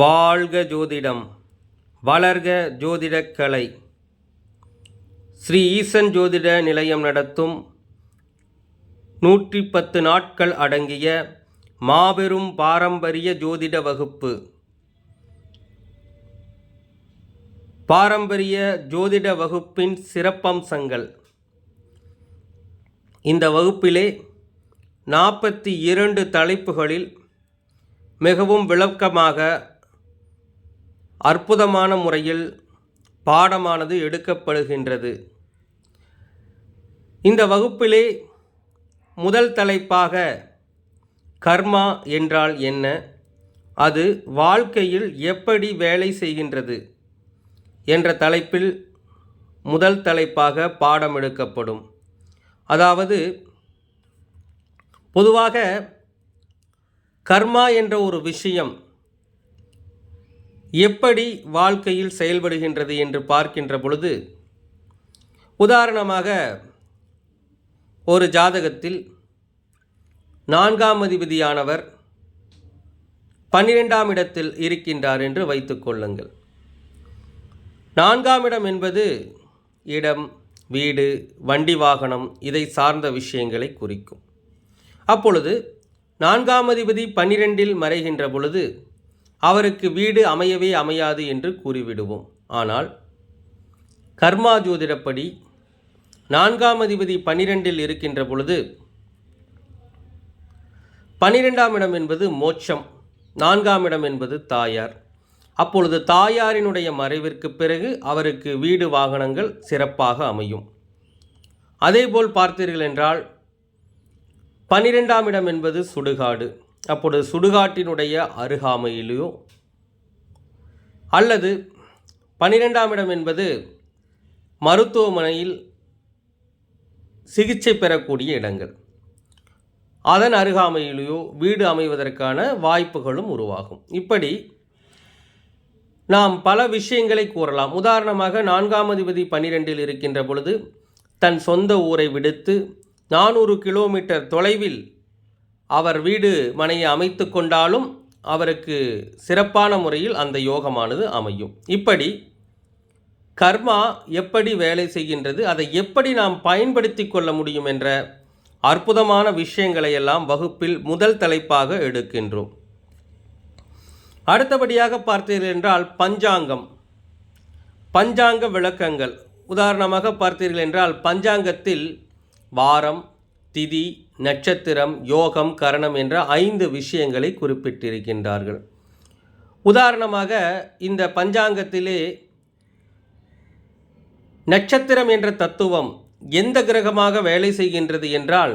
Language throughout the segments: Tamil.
வாழ்க ஜோதிடம் வளர்க ஜோதிடக்கலை ஸ்ரீ ஈசன் ஜோதிட நிலையம் நடத்தும் நூற்றி பத்து நாட்கள் அடங்கிய மாபெரும் பாரம்பரிய ஜோதிட வகுப்பு. பாரம்பரிய ஜோதிட வகுப்பின் சிறப்பம்சங்கள். இந்த வகுப்பிலே நாற்பத்தி இரண்டு தலைப்புகளில் மிகவும் விளக்கமாக அற்புதமான முறையில் பாடமானது எடுக்கப்படுகின்றது. இந்த வகுப்பிலே முதல் தலைப்பாக கர்மா என்றால் என்ன? அது வாழ்க்கையில் எப்படி வேலை செய்கின்றது? என்ற தலைப்பில் முதல் தலைப்பாக பாடம் எடுக்கப்படும். அதாவது பொதுவாக கர்மா என்ற ஒரு விஷயம் எப்படி வாழ்க்கையில் செயல்படுகின்றது என்று பார்க்கின்ற பொழுது உதாரணமாக ஒரு ஜாதகத்தில் நான்காம் அதிபதியானவர் பன்னிரெண்டாம் இடத்தில் இருக்கின்றார் என்று வைத்துக்கொள்ளுங்கள் நான்காம் இடம் என்பது இடம் வீடு வண்டி வாகனம் இதை சார்ந்த விஷயங்களை குறிக்கும். அப்பொழுது நான்காம் அதிபதி பன்னிரெண்டில் மறைகின்ற பொழுது அவருக்கு வீடு அமையவே அமையாது என்று கூறிவிடுவோம். ஆனால் கர்மா ஜோதிடப்படி நான்காம் அதிபதி பன்னிரெண்டில் இருக்கின்ற பொழுது பன்னிரெண்டாம் இடம் என்பது மோட்சம் நான்காம் இடம் என்பது தாயார். அப்பொழுது தாயாரினுடைய மறைவிற்கு பிறகு அவருக்கு வீடு வாகனங்கள் சிறப்பாக அமையும். அதேபோல் பார்த்தீர்கள் என்றால் பன்னிரெண்டாம் இடம் என்பது சுடுகாடு. அப்பொழுது சுடுகாட்டினுடைய அருகாமையிலோ அல்லது பன்னிரெண்டாம் இடம் என்பது மருத்துவமனையில் சிகிச்சை பெறக்கூடிய இடங்கள். அதன் அருகாமையிலேயோ வீடு அமைவதற்கான வாய்ப்புகளும் உருவாகும். இப்படி நாம் பல விஷயங்களை கூறலாம். உதாரணமாக நான்காம் அதிபதி பன்னிரெண்டில் இருக்கின்ற பொழுது தன் சொந்த ஊரை விடுத்து நானூறு கிலோமீட்டர் தொலைவில் அவர் வீடு மனையை அமைத்து கொண்டாலும் அவருக்கு சிறப்பான முறையில் அந்த யோகமானது அமையும். இப்படி கர்மா எப்படி வேலை செய்கின்றது அதை எப்படி நாம் பயன்படுத்தி கொள்ள முடியும் என்ற அற்புதமான விஷயங்களை எல்லாம் வகுப்பில் முதல் தலைப்பாக எடுக்கின்றோம். அடுத்தபடியாக பார்த்தீர்கள் என்றால் பஞ்சாங்கம் பஞ்சாங்க விளக்கங்கள். உதாரணமாக பார்த்தீர்கள் என்றால் பஞ்சாங்கத்தில் வாரம் திதி நட்சத்திரம் யோகம் கரணம் என்ற ஐந்து விஷயங்களை குறிப்பிட்டிருக்கின்றார்கள். உதாரணமாக இந்த பஞ்சாங்கத்திலே நட்சத்திரம் என்ற தத்துவம் எந்த கிரகமாக வேலை செய்கின்றது என்றால்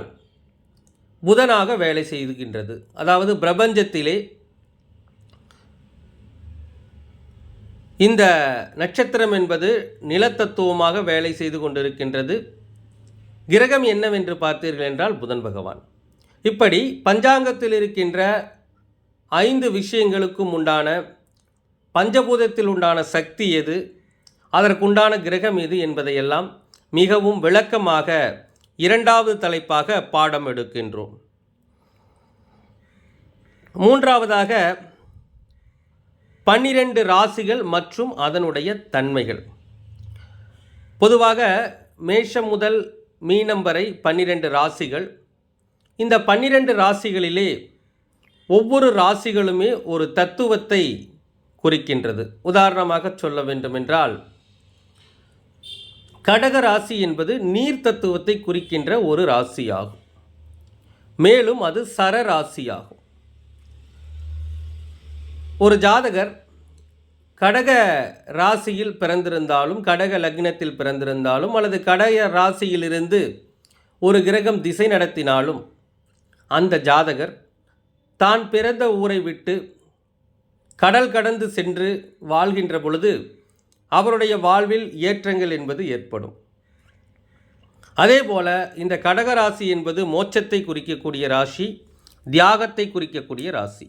புதனாக வேலை செய்கின்றது. அதாவது பிரபஞ்சத்திலே இந்த நட்சத்திரம் என்பது நிலத்தத்துவமாக வேலை செய்து கொண்டிருக்கின்றது. கிரகம் என்னவென்று பார்த்தீர்கள் என்றால் புதன் பகவான். இப்படி பஞ்சாங்கத்தில் இருக்கின்ற ஐந்து விஷயங்களுக்கும் உண்டான பஞ்சபூதத்தில் உண்டான சக்தி எது? அதற்குண்டான கிரகம் எது என்பதையெல்லாம் மிகவும் விளக்கமாக இரண்டாவது தலைப்பாக பாடம் எடுக்கின்றோம். மூன்றாவதாக பன்னிரண்டு ராசிகள் மற்றும் அதனுடைய தன்மைகள். பொதுவாக மேஷம் முதல் மீனம் வரை பன்னிரண்டு ராசிகள். இந்த பன்னிரண்டு ராசிகளிலே ஒவ்வொரு ராசிகளுமே ஒரு தத்துவத்தை குறிக்கின்றது. உதாரணமாக சொல்ல வேண்டுமென்றால் கடக ராசி என்பது நீர் தத்துவத்தை குறிக்கின்ற ஒரு ராசியாகும். மேலும் அது சர ராசியாகும். ஒரு ஜாதகர் கடக ராசியில் பிறந்திருந்தாலும் கடக லக்னத்தில் பிறந்திருந்தாலும் அல்லது கடக ராசியிலிருந்து ஒரு கிரகம் திசை நடத்தினாலும் அந்த ஜாதகர் தான் பிறந்த ஊரை விட்டு கடல் கடந்து சென்று வாழ்கின்ற பொழுது அவருடைய வாழ்வில் ஏற்றங்கள் என்பது ஏற்படும். அதே போல இந்த கடக ராசி என்பது மோட்சத்தை குறிக்கக்கூடிய ராசி தியாகத்தை குறிக்கக்கூடிய ராசி.